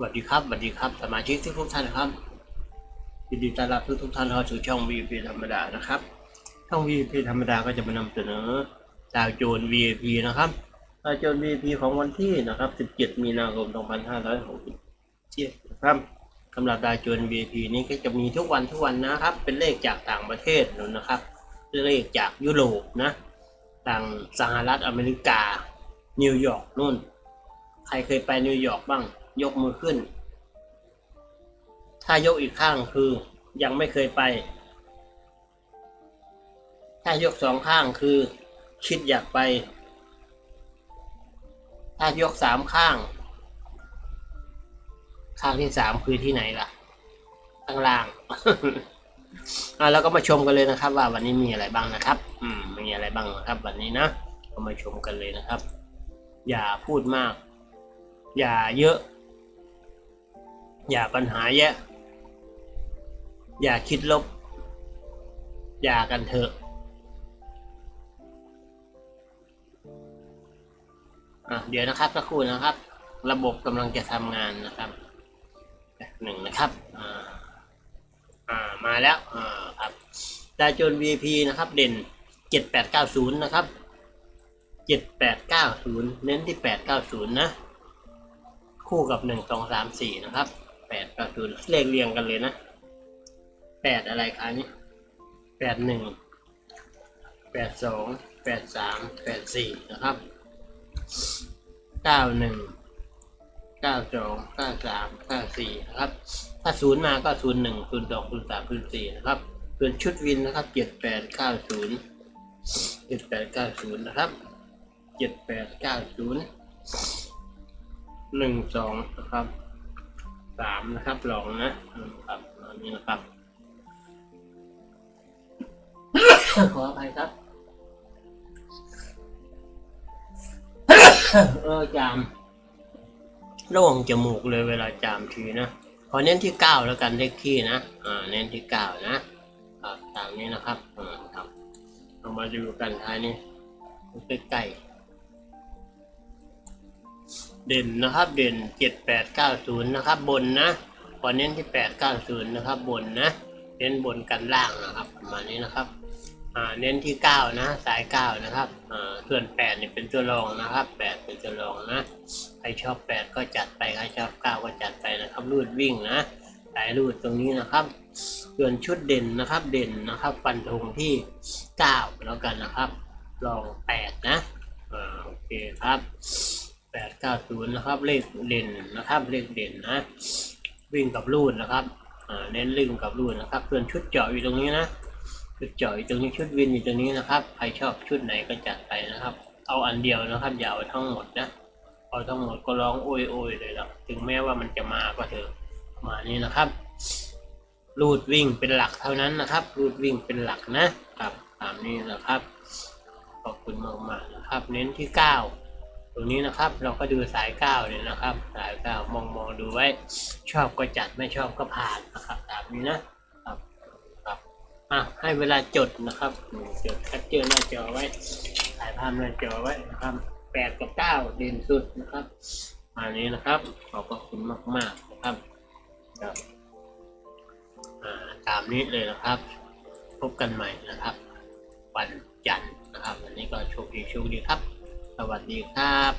สวัสดีครับสวัสดีครับสมาชิกทุกๆท่านครับยินดีต้อนรับทุกทุกท่านเข้าสู่ช่อง VIP ธรรมดานะครับ ช่อง VIP ธรรมดาก็จะมานำเสนอดาวโจน VIP นะครับดาวโจน VIP ของวันที่นะครับ 17 มีนาคม 2567นะครับสำหรับดาวโจน VIP นี้ก็จะมีทุกวันทุกวันนะครับ เป็นเลขจากต่างประเทศนู่นนะครับเลขจากยุโรปนะต่างสหรัฐอเมริกานิวยอร์กนู่น ใครเคยไปนิวยอร์กบ้าง ยกมือขึ้น ถ้ายกอีกข้างคือยังไม่เคยไป ถ้ายกสองข้างคือ คิดอยากไป ถ้ายกสามข้าง ข้างที่สามคือที่ไหนล่ะข้างล่างอะแล้วก็มาชมกันเลยนะครับ ว่าวันนี้มีอะไรบ้างนะครับ อืมมีอะไรบ้างนะครับ วันนี้นะก็มาชมกันเลยนะครับ อย่าพูดมาก อย่าเยอะ อย่าปัญหาแยะ อย่าคิดลบ อย่ากันเถอะอะเดี๋ยวนะครับสักครู่นะครับ ระบบกำลังจะทำงานนะครับหนึ่งนะครับอ่าอ่ามาแล้วอ่าครับดาวโจน VP นะครับ เด่น 7890 นะครับ 7890 เน้นที่ 890 นะ คู่กับ 1 2 3 4 นะครับ 890เลขเรียงกันเลยนะ8อะไรคะนี่81 82 83 84นะครับ91 92 93 94นะครับ ถ้าศูนย์มาก็ศูนย์หนึ่งศูนย์สองศูนย์สามศูนย์สี่นะครับส่วนชุดวินนะครับเจ็ดแปดเก้าศูนย์เจ็ดแปดเก้าศูนย์นะครับเจ็ดแปดเก้าศูนย์หนึ่งสองนะครับ สามนะครับลองนะครับอันนี้นะครับขออภัยครับเออจามโล่งจมูกเลยเวลาจามทีนะขอเน้นที่เก้าแล้วกันเลขที่นะอ่าเน้นที่เก้านะอ่าตามนี้นะครับอ่าครับเรามาดูกันท้ายนี้ใกล้ๆ เด่นนะครับ เด่นเจ็ดแปดเก้าศูนย์นะครับ บนนะขอเน้นที่แปดเก้าศูนย์นะครับ บนนะเน้นบนกันล่างนะครับประมาณนี้นะครับอ่าเน้นที่เก้านะ สายเก้านะครับอ่าส่วนแปดนี่เป็นตัวรองนะครับแปดเป็นตัวรองนะ ใครชอบแปดก็จัดไป ใครชอบเก้าก็จัดไปนะครับ รูดวิ่งนะ สายรูดตรงนี้นะครับ ส่วนชุดเด่นนะครับ เด่นนะครับ ฟันธงที่เก้าแล้วกันนะครับ ลองแปดนะอ่าโอเคครับ ดเก้าศูนย์นะครับ เลขเด่นนะครับ เลขเด่นนะ วิ่งกับรูดนะครับเน้นวิ่งกับรูดนะครับส่วนชุดเจาะอยู่ตรงนี้นะ ชุดเจาะอยู่ตรงนี้ชุดวินอยู่ตรงนี้นะครับ ใครชอบชุดไหนก็จัดไปนะครับ เอาอันเดียวนะครับ อย่าเอาทั้งหมดนะ เอาทั้งหมดก็ร้องโอยโอยเลยล้วถึงแม้ว่ามันจะมาก็เถอะมานี้นะครับ รูดวิ่งเป็นหลักเท่านั้นนะครับ รูดวิ่งเป็นหลักนะครับ ตามนี้นะครับ ขอบคุณมากมากๆนะครับ เน้นที่เก้า รงนี้นะครับ เราก็ดูสายเก้าเนี่ยนะครับ สายเก้ามองมองดูไว้ ชอบก็จัดไม่ชอบก็ผ่านนะครับตามนี้นะครับครับอะให้เวลาจดนะครับจดแคปเจอหน้าจอไว้ถ่ายภาพหน้าจอไว้นะครับแปดกับเก้าเด่นสุดนะครับอันนี้นะครับขอบพระคุณมากๆนะครับครับอ่าตามนี้เลยนะครับ พบกันใหม่นะครับ วันจันทร์นะครับ วันนี้ก็โชคดีโชคดีครับ สวัสดีครับ